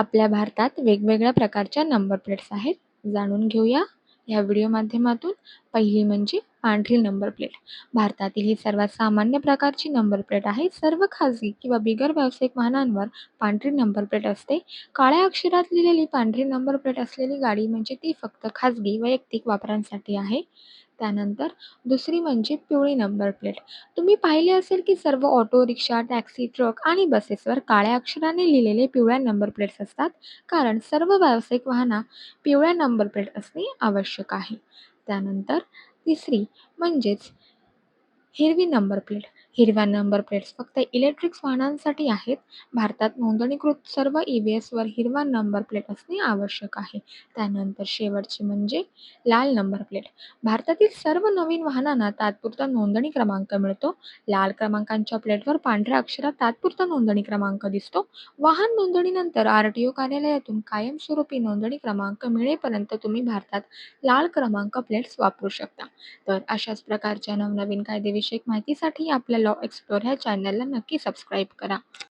आपल्या भारतात वेगवेगळ्या प्रकारच्या नंबर प्लेट्स आहेत. जाणून घेऊया या व्हिडिओ माध्यमातून. पहिली म्हणजे पांढरी नंबर प्लेट भारतातील ही सर्वात सामान्य प्रकारची नंबर प्लेट आहे. सर्व खाजगी किंवा बिगर व्यावसायिक वाहनांवर पांढरी नंबर प्लेट असते. काळ्या अक्षरात लिहिलेली पांढरी नंबर प्लेट असलेली गाडी म्हणजे ती फक्त खाजगी वैयक्तिक वापरांसाठी आहे. त्यानंतर दुसरी म्हणजे पिवळी नंबर प्लेट तुम्ही पाहिले असेल की सर्व ऑटो रिक्षा टॅक्सी ट्रक आणि बसेसवर काळ्या अक्षराने लिहिलेले पिवळ्या नंबर प्लेट्स असतात. कारण सर्व व्यावसायिक वाहना पिवळ्या नंबर प्लेट असणे आवश्यक आहे. त्यानंतर तिसरी म्हणजेच हिरवी नंबर प्लेट. हिरव्या नंबर प्लेट्स फक्त इलेक्ट्रिक्स वाहनांसाठी आहेत. भारतात नोंदणीकृत सर्व ई व्ही एसवर हिरवा नंबर प्लेट असणे आवश्यक आहे. त्यानंतर शेवटची म्हणजे लाल नंबर प्लेट भारतातील सर्व नवीन वाहनांना तात्पुरता नोंदणी क्रमांक मिळतो. लाल क्रमांकांच्या प्लेटवर पांढऱ्या अक्षरात तात्पुरता नोंदणी क्रमांक दिसतो. वाहन नोंदणीनंतर आर टी ओ कार्यालयातून कायमस्वरूपी नोंदणी क्रमांक मिळेपर्यंत तुम्ही भारतात लाल क्रमांक प्लेट्स वापरू शकता. तर अशाच प्रकारच्या नवनवीन कायदेविषयक माहितीसाठी आपल्या लॉ एक्सप्लोर ह्या चॅनलला नक्की सबस्क्राईब करा.